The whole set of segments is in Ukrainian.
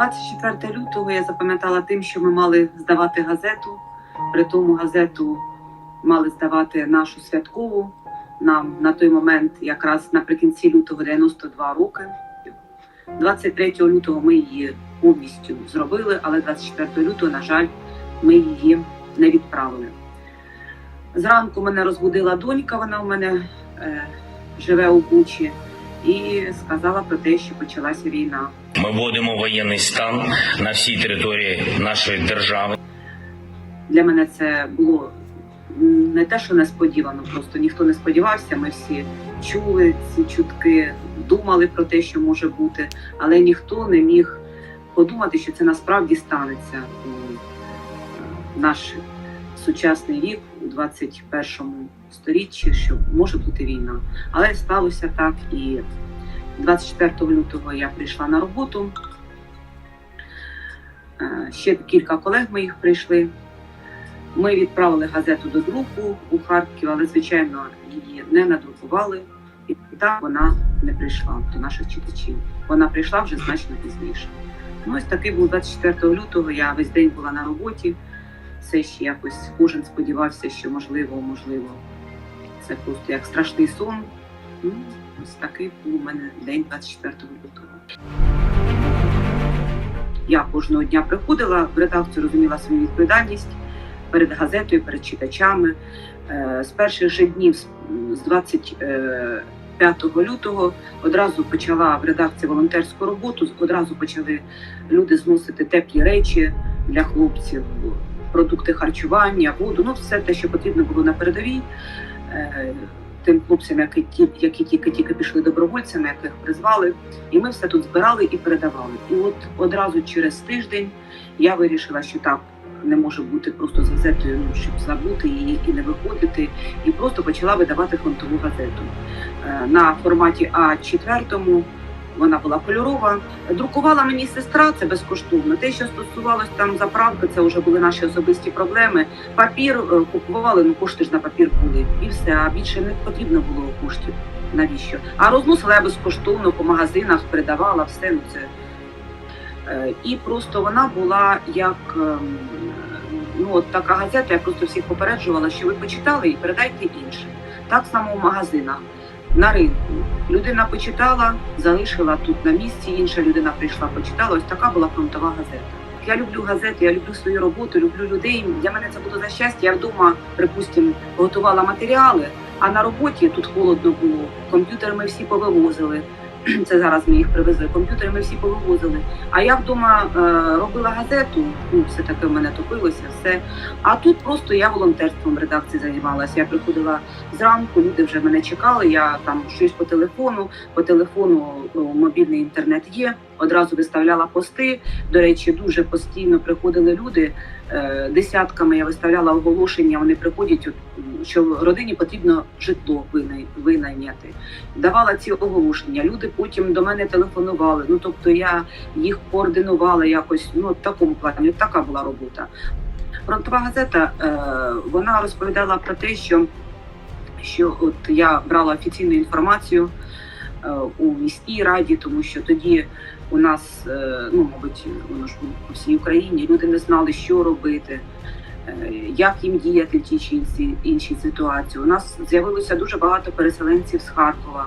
24 лютого я запам'ятала тим, що ми мали здавати газету. При тому газету мали здавати нашу святкову. Нам на той момент, якраз наприкінці лютого 92 роки. 23 лютого ми її повністю зробили, але 24 лютого, на жаль, ми її не відправили. Зранку мене розбудила донька, вона у мене е, живе у Бучі, і сказала про те, що почалася війна. Ми вводимо воєнний стан на всій території нашої держави. Для мене це було не те, що несподівано, просто ніхто не сподівався. Ми всі чули ці чутки, думали про те, що може бути, але ніхто не міг подумати, що це насправді станеться у е, наш сучасний вік у 21 сторіччі, що може бути війна. Але сталося так і 24 лютого я прийшла на роботу. Е, Ще кілька колег моїх прийшли. Ми відправили газету до друку у Харків, але звичайно її не надрукували, і так вона не прийшла до наших читачів. Вона прийшла вже значно пізніше. Ну, ось такий був 24 лютого. Я весь день була на роботі. Все ще якось кожен сподівався, що можливо, можливо, це просто як страшний сон. Ну, ось такий був у мене день 24 лютого. Я кожного дня приходила в редакцію, розуміла свою відповідальність перед газетою, перед читачами. Е, З перших же днів, з- з 25 лютого, одразу почала в редакції волонтерську роботу. Одразу почали люди зносити теплі речі для хлопців, продукти харчування, воду, ну все те, що потрібно було на передовій. Тим хлопцям, які, ті- які тільки тільки пішли добровольцями, яких призвали, і ми все тут збирали і передавали. І от одразу через тиждень я вирішила, що так не може бути просто з газетою, ну, щоб забути її і не виходити, і просто почала видавати фронтову газету Е, на форматі А4. Вона була кольорова. Друкувала мені сестра, це безкоштовно. Те, що стосувалось там заправки, це вже були наші особисті проблеми. Папір е, купували, ну кошти ж на папір були, і все. А більше не потрібно було коштів. Навіщо? А розносила я безкоштовно по магазинах, передавала все. Ну це Е, і просто вона була як ем, ну от така газета. Я просто всіх попереджувала, що ви почитали і передайте іншим. Так само в магазинах на ринку. Людина почитала, залишила тут на місці. Інша людина прийшла, почитала. Ось така була фронтова газета. Я люблю газети, я люблю свою роботу, люблю людей. Для мене це було за щастя. Я вдома, припустимо, готувала матеріали, а на роботі тут холодно було. Комп'ютери ми всі повивозили. Це зараз ми їх привезли. Комп'ютери ми всі повивозили. А я вдома е, робила газету, ну все таке в мене топилося, все. А тут просто я волонтерством редакції займалася. Я приходила зранку, люди вже мене чекали. Я там щось по телефону, по телефону мобільний інтернет є. Одразу виставляла пости. До речі, дуже постійно приходили люди. е, Десятками я виставляла оголошення. Вони приходять, що родині потрібно житло винайняти. Давала ці оголошення. Люди потім до мене телефонували. Ну тобто я їх координувала якось. Ну в такому плані. Така була робота. Фронтова газета е, вона розповідала про те, що, що от я брала офіційну інформацію е, у міській раді, тому що тоді у нас, е, ну мабуть, воно ж по всій Україні, люди не знали, що робити. е, Як їм діяти в тій чи іншій, іншій ситуації? У нас з'явилося дуже багато переселенців з Харкова,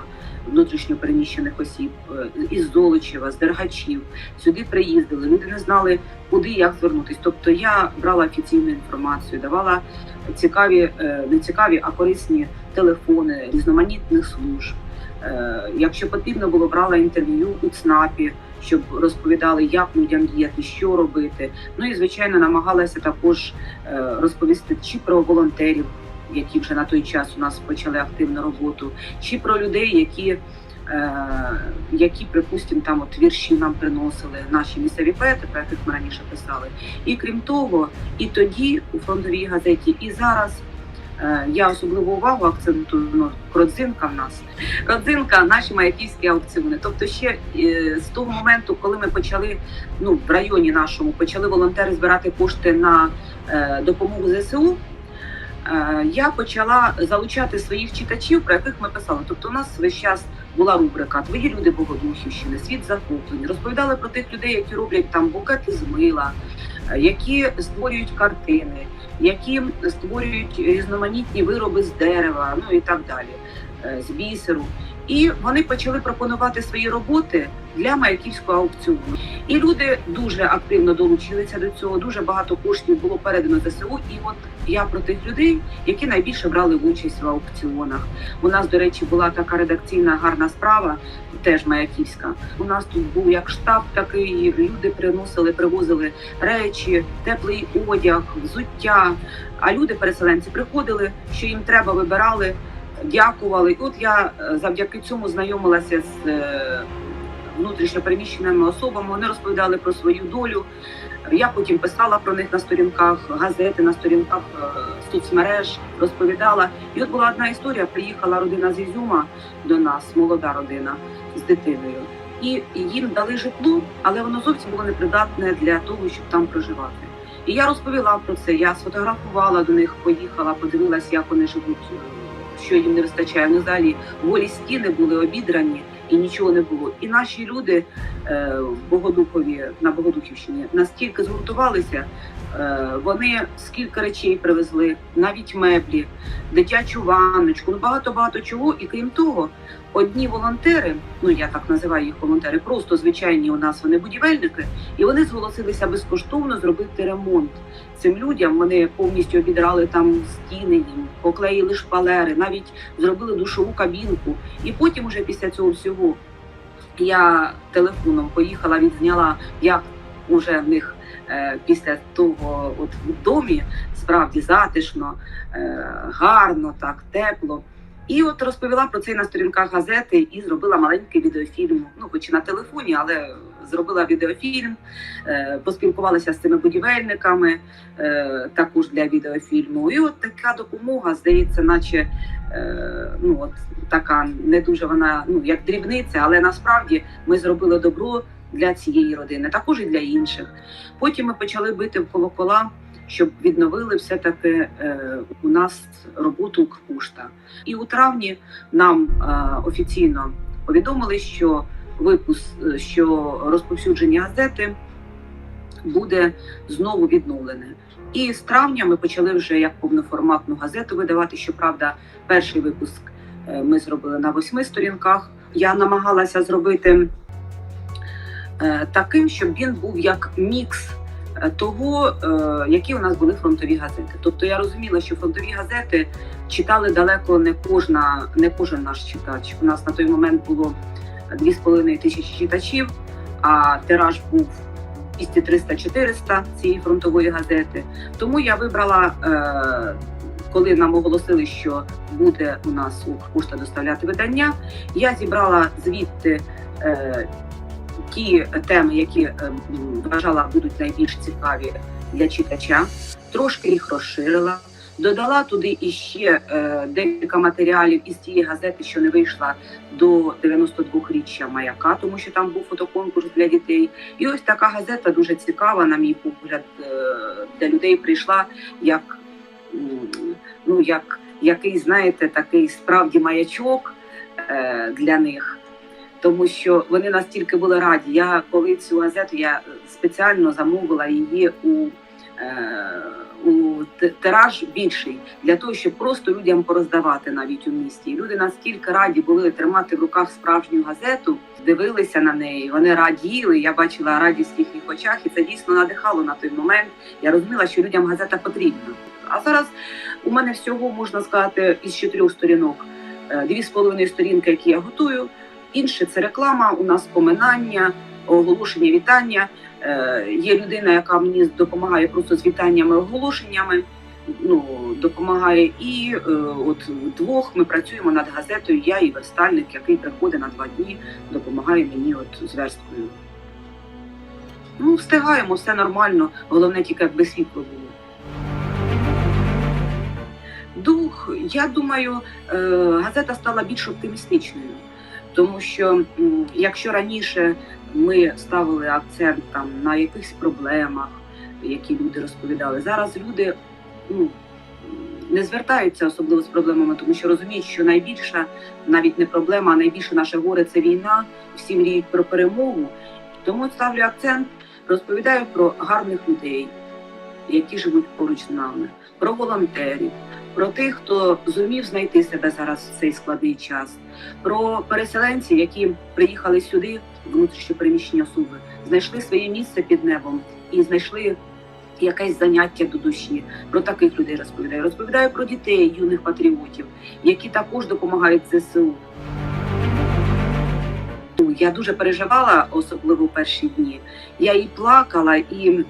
внутрішньо переміщених осіб, е, із Золочева, з Дергачів. Сюди приїздили. Люди не знали, куди як звернутися. Тобто я брала офіційну інформацію, давала цікаві, не цікаві, а корисні телефони різноманітних служб. Якщо потрібно було, брала інтерв'ю у ЦНАПі, щоб розповідали, як людям діяти, що робити. Ну і звичайно намагалася також е, розповісти чи про волонтерів, які вже на той час у нас почали активну роботу, чи про людей, які. е, Які, припустимо, там от вірші нам приносили наші місцеві поети, про яких ми раніше писали. І крім того, і тоді у фронтовій газеті, і зараз я особливу увагу акцентую ну, родзинка в нас. Родзинка наші маяківські аукціони. Тобто, ще е, з того моменту, коли ми почали ну в районі нашому, почали волонтери збирати кошти на е, допомогу ЗСУ. е, я почала залучати своїх читачів, про яких ми писали. Тобто, у нас весь час була рубрика Твої люди Богодухівщини, світ захоплень. Розповідали про тих людей, які роблять там букети з мила, е, які створюють картини, які створюють різноманітні вироби з дерева, ну і так далі, е, з бісеру. І вони почали пропонувати свої роботи для маяківського аукціону. І люди дуже активно долучилися до цього. Дуже багато коштів було передано ЗСУ. І от я про тих людей, які найбільше брали участь в аукціонах. У нас, до речі, була така редакційна гарна справа, теж маяківська. У нас тут був як штаб такий. Люди приносили, привозили речі, теплий одяг, взуття. А люди, переселенці, приходили, що їм треба, вибирали, дякували. І от я е, завдяки цьому знайомилася з е, внутрішньопереміщеними особами. Вони розповідали про свою долю. Я потім писала про них на сторінках газети, на сторінках е, соцмереж, розповідала. І от була одна історія: приїхала родина з Ізюма до нас, молода родина з дитиною. І їм дали житло, але воно зовсім було непридатне для того, щоб там проживати. І я розповіла про це. Я сфотографувала до них, поїхала, подивилася, як вони живуть, е, що їм не вистачає. Вони взагалі голі стіни були обідрані і нічого не було. І наші люди е, в Богодухові на Богодухівщині настільки згуртувалися. е, Вони скільки речей привезли, навіть меблі, дитячу ванночку, ну багато багато чого. І крім того, одні волонтери, ну я так називаю їх волонтери, просто звичайні у нас вони будівельники, і вони зголосилися безкоштовно зробити ремонт цим людям. Вони повністю обідрали там стіни, їм поклеїли шпалери, навіть зробили душову кабінку. І потім, уже після цього всього, я телефоном поїхала, відзняла, як уже в них е, після того, от в домі справді затишно, е, гарно, так тепло. І от розповіла про це на сторінках газети і зробила маленький відеофільм. Ну, хоч і на телефоні, але зробила відеофільм, е, поспілкувалася з цими будівельниками е, також для відеофільму. І от така допомога, здається, наче е, ну от така не дуже вона ну як дрібниця, але насправді ми зробили добро для цієї родини, також і для інших. Потім ми почали бити в колокола. Щоб відновили все таки е, у нас роботу Укрпошта. І у травні нам е, офіційно повідомили, що випуск, е, що розповсюдження газети буде знову відновлене. І з травня ми почали вже як повноформатну газету видавати. Щоправда, перший випуск ми зробили на восьми сторінках. Я намагалася зробити таким, щоб він був як мікс того, е, які у нас були фронтові газети. Тобто я розуміла, що фронтові газети читали далеко не кожна, не кожен наш читач. У нас на той момент було 2,5 тисячі читачів, а тираж був 200, 300, 400 цієї фронтової газети. Тому я вибрала, е, коли нам оголосили, що буде у нас Укрпошта доставляти видання, я зібрала звідти. Е, Ті теми, які е, вважала будуть найбільш цікаві для читача, трошки їх розширила, додала туди іще е, декілька матеріалів із тієї газети, що не вийшла до 92-річчя маяка, тому що там був фотоконкурс для дітей. І ось така газета дуже цікава, на мій погляд, е, для людей прийшла як ну як який, знаєте, такий справді маячок е, для них. Тому що вони настільки були раді. Я коли цю газету я спеціально замовила її у, е, у тираж більший для того, щоб просто людям пороздавати навіть у місті. Люди настільки раді були тримати в руках справжню газету, дивилися на неї. Вони раділи. Я бачила радість в їхніх очах, і це дійсно надихало на той момент. Я розуміла, що людям газета потрібна. А зараз у мене всього можна сказати із чотирьох сторінок. е, Дві з половиною сторінки, які я готую. Інше це реклама, у нас поминання, оголошення, вітання. Е, є людина, яка мені допомагає просто з вітаннями, оголошеннями. Ну, допомагає. І е, от вдвох ми працюємо над газетою. Я і верстальник, який приходить на два дні, допомагає мені от з версткою. Ну, встигаємо, все нормально. Головне тільки якби світло було. Дух, я думаю, е, газета стала більш оптимістичною. Тому що якщо раніше ми ставили акцент там на якихось проблемах, які люди розповідали, зараз люди ну, не звертаються особливо з проблемами, тому що розуміють, що найбільша навіть не проблема, а найбільше наше горе це війна. Всі мріють про перемогу. Тому ставлю акцент, розповідаю про гарних людей, які живуть поруч з нами, про волонтерів, про тих, хто зумів знайти себе зараз в цей складний час, про переселенців, які приїхали сюди, внутрішньо переміщені особи, знайшли своє місце під небом і знайшли якесь заняття до душі. Про таких людей розповідаю. Розповідаю про дітей, юних патріотів, які також допомагають ЗСУ. Ну, Я дуже переживала, особливо перші дні. Я і плакала, і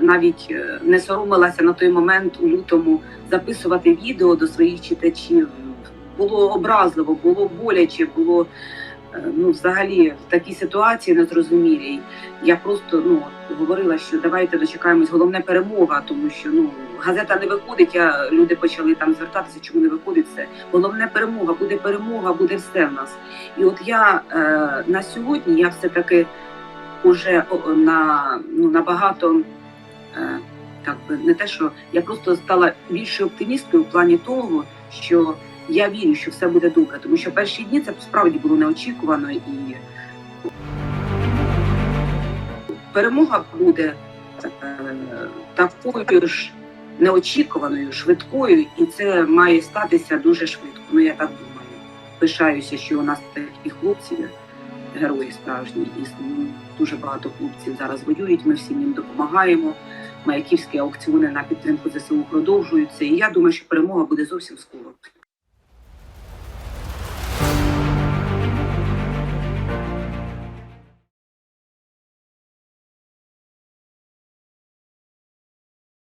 навіть е, не соромилася на той момент у лютому записувати відео до своїх читачів. Було образливо, було боляче, було е, ну, взагалі в такій ситуації незрозумілій. Я просто ну, говорила, що давайте дочекаємось, головне перемога, тому що ну, газета не виходить, а люди почали там звертатися, чому не виходить все. Головне перемога, буде перемога, буде все в нас. І от я е, на сьогодні я все-таки уже на ну набагато е, так би не те, що я просто стала більшою оптимісткою в плані того, що я вірю, що все буде добре, тому що перші дні це справді було неочікувано і перемога буде е, такою ж неочікуваною, швидкою, і це має статися дуже швидко. Ну я так думаю. Пишаюся, що у нас такі хлопці, герої справжні, і ну, дуже багато хлопців зараз воюють. Ми всім їм допомагаємо. Маяківські аукціони на підтримку ЗСУ продовжуються. І я думаю, що перемога буде зовсім скоро.